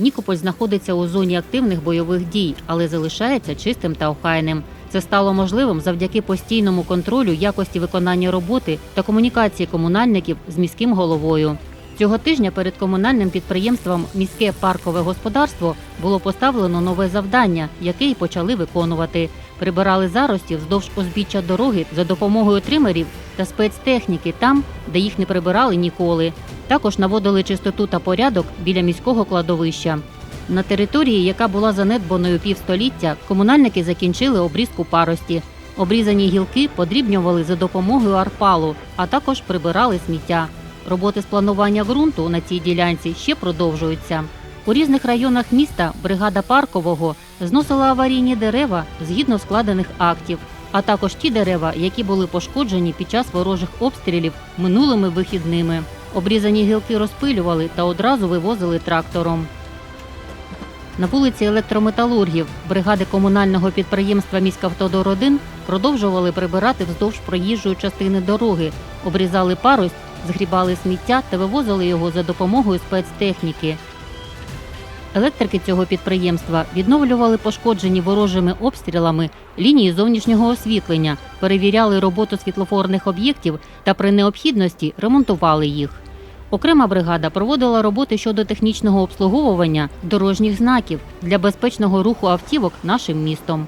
Нікополь знаходиться у зоні активних бойових дій, але залишається чистим та охайним. Це стало можливим завдяки постійному контролю якості виконання роботи та комунікації комунальників з міським головою. Цього тижня перед комунальним підприємством Міське паркове господарство було поставлено нове завдання, яке й почали виконувати. Прибирали зарості вздовж узбіччя дороги за допомогою тримерів та спецтехніки там, де їх не прибирали ніколи. Також наводили чистоту та порядок біля міського кладовища. На території, яка була занедбаною півстоліття, комунальники закінчили обрізку парості. Обрізані гілки подрібнювали за допомогою арпалу, а також прибирали сміття. Роботи з планування ґрунту на цій ділянці ще продовжуються. У різних районах міста бригада паркового зносила аварійні дерева згідно складених актів, а також ті дерева, які були пошкоджені під час ворожих обстрілів минулими вихідними. Обрізані гілки розпилювали та одразу вивозили трактором. На вулиці електрометалургів бригади комунального підприємства «Міськавтодор-1» продовжували прибирати вздовж проїжджої частини дороги, обрізали парость, згрібали сміття та вивозили його за допомогою спецтехніки. Електрики цього підприємства відновлювали пошкоджені ворожими обстрілами лінії зовнішнього освітлення, перевіряли роботу світлофорних об'єктів та при необхідності ремонтували їх. Окрема бригада проводила роботи щодо технічного обслуговування дорожніх знаків для безпечного руху автівок нашим містом.